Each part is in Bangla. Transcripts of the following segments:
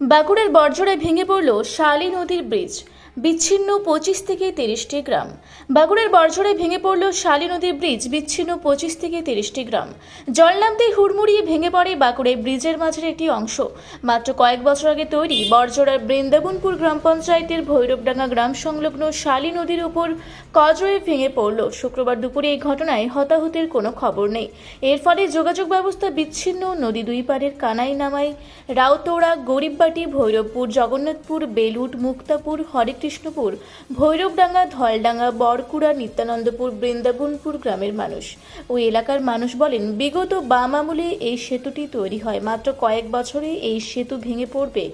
বাঁকুড়ার বর্জরে ভেঙে পড়ল শালী নদীর ব্রিজ। বিচ্ছিন্ন পঁচিশ থেকে তিরিশটি গ্রাম। বাঁকুড়ার বর্জরায় ভেঙে পড়ল শালী নদীর ব্রিজ, বিচ্ছিন্ন পঁচিশ থেকে তিরিশটি গ্রাম। জল নামতেই হুড়মুড়িয়ে ভেঙে পড়ে বাঁকুড়ায় ব্রিজের মাঝের একটি অংশ। মাত্র কয়েক বছর আগে তৈরি বর্জরার বৃন্দাবনপুর গ্রাম পঞ্চায়েতের ভৈরবডাঙ্গা গ্রাম সংলগ্ন শালী নদীর উপর কজরে ভেঙে পড়ল। শুক্রবার দুপুরে এই ঘটনায় হতাহতের কোনো খবর নেই। এর ফলে যোগাযোগ ব্যবস্থা বিচ্ছিন্ন, নদী দুই পাড়ের কানাই নামাই রাউতোড়া, গরিববাটি, ভৈরবপুর, জগন্নাথপুর বেলুট মুক্তাপুর হরেকৃষ্ণপুর ভৈরবডাঙ্গা ধলডাঙ্গা বরকুড়া, নিত্যানন্দপুর, বৃন্দাবনপুর গ্রামের মানুষ। ওই এলাকার মানুষ বলেন, বিগত বাম আমলে এই সেতুটি তৈরি হয়। মাত্র কয়েক বছরে এই সেতু ভেঙে পড়বে।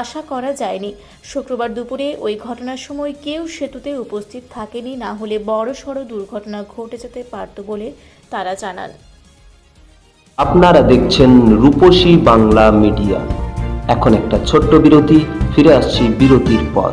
আশা করা যায়নি। শুক্রবার দুপুরে ওই ঘটনার সময় কেউ সেতুতে উপস্থিত থাকেনি। না হলে বড় সড় দুর্ঘটনা ঘটে যেতে পারত বলে তারা জানান। আপনারা দেখছেন রূপসী বাংলা মিডিয়া। এখন একটা ছোট্ট বিরতি, ফিরে আসছি বিরতির পর।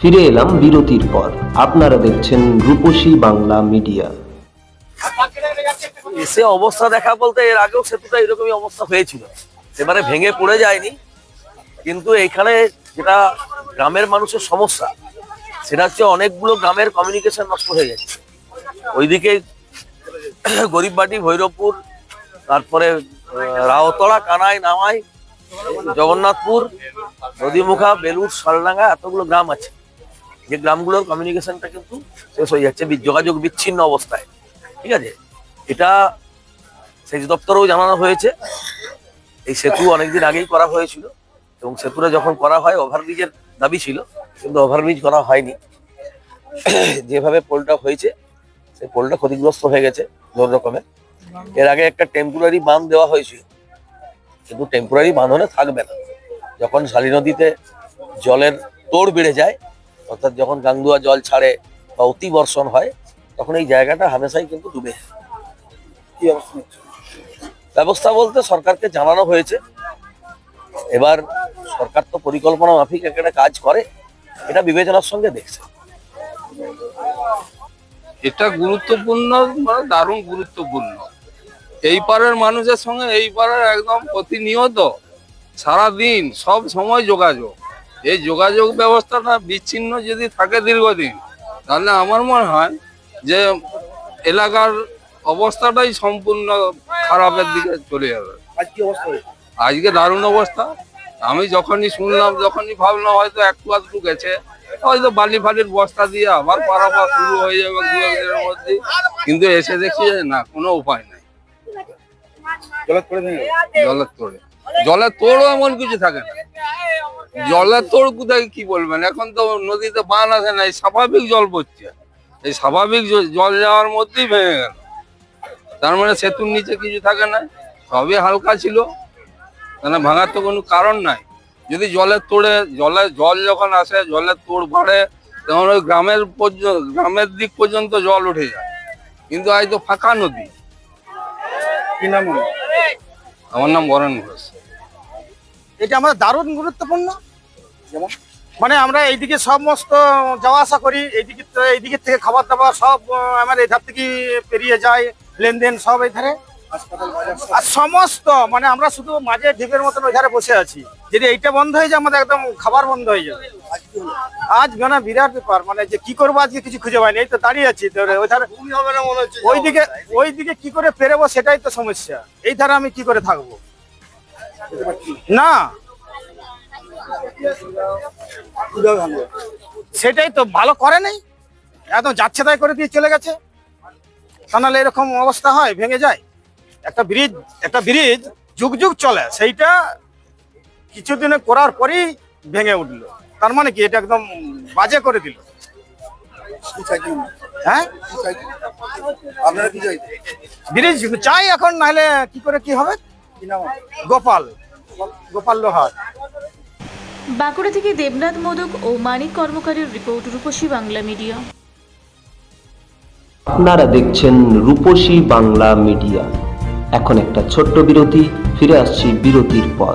ফিরে এলাম বিরতির পর। আপনারা দেখছেন রূপসী বাংলা মিডিয়া। এসে অবস্থা দেখা বলতে এর আগেও সেতুটা এরকমই অবস্থা হয়েছিল। এবারে ভেঙে পড়ে যায়নি। কিন্তু এখানে যেটা গ্রামের মানুষের সমস্যা, সেটা হচ্ছে অনেকগুলো গ্রামের কমিউনিকেশন নষ্ট হয়ে যাচ্ছে ওইদিকে গরিববাটি ভৈরবপুর, তারপরে রাওতলা, কানাই, নামাই, জগন্নাথপুর, নদীমুখা বেলুর সলডাঙ্গা এতগুলো গ্রাম আছে। যে গ্রামগুলোর কমিউনিকেশনটা কিন্তু শেষ হয়ে যাচ্ছে যোগাযোগ বিচ্ছিন্ন অবস্থায়। ঠিক আছে? এটা সেচ দপ্তরেও জানানো হয়েছে। এই সেতু অনেকদিন আগেই করা হয়েছিল এবং সেতুটা যখন করা হয়, ওভারব্রিজের দাবি ছিল, কিন্তু ওভারব্রিজ করা হয়নি। যেভাবে পোলটা হয়েছে সেই পোলটা ক্ষতিগ্রস্ত হয়ে গেছে জোর রকমের। এর আগে একটা টেম্পোরারি বাঁধ দেওয়া হয়েছিল, কিন্তু টেম্পোরারি বাঁধনে থাকবে না। যখন শালী নদীতে জলের তোড় বেড়ে যায় অর্থাৎ যখন গাঙ্গুয়া জল ছাড়ে বা অতি বর্ষণ হয় তখন এই জায়গাটা হামেশাই কিন্তু ডুবে। ব্যবস্থা বলতে সরকারকে জানানো হয়েছে। এবার সরকার তো পরিকল্পনা মাফিক একটা কাজ করে এটা বিবেচনার সঙ্গে দেখছে। এটা গুরুত্বপূর্ণ মানে দারুণ গুরুত্বপূর্ণ। এই পারের মানুষের সঙ্গে এই পারের একদম প্রতিনিয়ত সারাদিন সব সময় যোগাযোগ। এই যোগাযোগ ব্যবস্থাটা বিচ্ছিন্ন যদি থাকে দীর্ঘদিন তাহলে আমার মনে হয় যে এলাকার অবস্থাটাই সম্পূর্ণ খারাপের দিকে চলে যাবে। আজকে দারুণ অবস্থা। আমি যখনই শুনলাম যখনই ভাবলাম হয়তো একটু আধটু গেছে হয়তো বালি ফালির বস্তা দিয়ে আবার পারাপার শুরু হয়ে যাবে দু একদিনের মধ্যে কিন্তু এসে দেখি না কোনো উপায় নাই। জলের তোড়ে জলের তোড়ও এমন কিছু থাকে না। জলের তোড় কোথায় কি বলবেন? এখন তো নদীতে বান আসে না, এই স্বাভাবিক জল পড়ছে। এই স্বাভাবিক জল যাওয়ার মধ্যেই ভেঙে গেল। তার মানে সেতুর নিচে কিছু থাকে না, সবই হালকা ছিল। মানে ভাঙার তো কোনো কারণ নাই। যদি জলের তোড়ে, জলে জল যখন আসে, জলের তোড় বাড়ে, তখন ওই গ্রামের পর্যন্ত গ্রামের দিক পর্যন্ত জল উঠে যায়। কিন্তু আজ তো ফাঁকা নদী। কি নাম ওর? আমার নাম বরণ ঘোষ। এটা আমাদের দারুণ গুরুত্বপূর্ণ। মানে আমরা এইদিকে সমস্ত যাওয়া আসা করি, এইদিকে এইদিকে থেকে খাবার দাবার সব আমার এধার ধার থেকে পেরিয়ে যায়, লেনদেন সব এধারে। আর সমস্ত মানে আমরা শুধু মাঝে ঢিপের মতন ওই ধারে বসে আছি। যদি এইটা বন্ধ হয়ে যায়, আমাদের একদম খাবার বন্ধ হয়ে যাবে। আজ মানে বিরাট ব্যাপার মানে যে কি করব আজকে কিছু খুঁজে পাইনি এই তো দাঁড়িয়ে আছি তো ওই ধারে ওইদিকে ওইদিকে কি করে পেরেবো সেটাই তো সমস্যা। এই ধারে আমি কি করে থাকব? না। সেটাই তো ভালো করে নাই। একদম যাচ্ছে তাই করে দিয়ে চলে গেছে। তা নাহলে এরকম অবস্থা হয় ভেঙে যায়। একটা ব্রিজ একটা ব্রিজ যুগ যুগ চলে সেইটা কিছুদিনে করার পরেই ভেঙে উঠল। তার মানে কি? এটা একদম বাজে করে দিল। হ্যাঁ? আপনারা কি ব্রিজ চাই এখন নাহলে কি করে কি হবে? গোপাল। গোপাল লোহার। বাঁকুড়া থেকে দেবনাথ মোদক ও মানিক কর্মকারের রিপোর্ট রূপসী বাংলা মিডিয়া। আপনারা দেখছেন রূপসী বাংলা মিডিয়া। এখন একটা ছোট্ট বিরতি ফিরে আসছি বিরতির পর।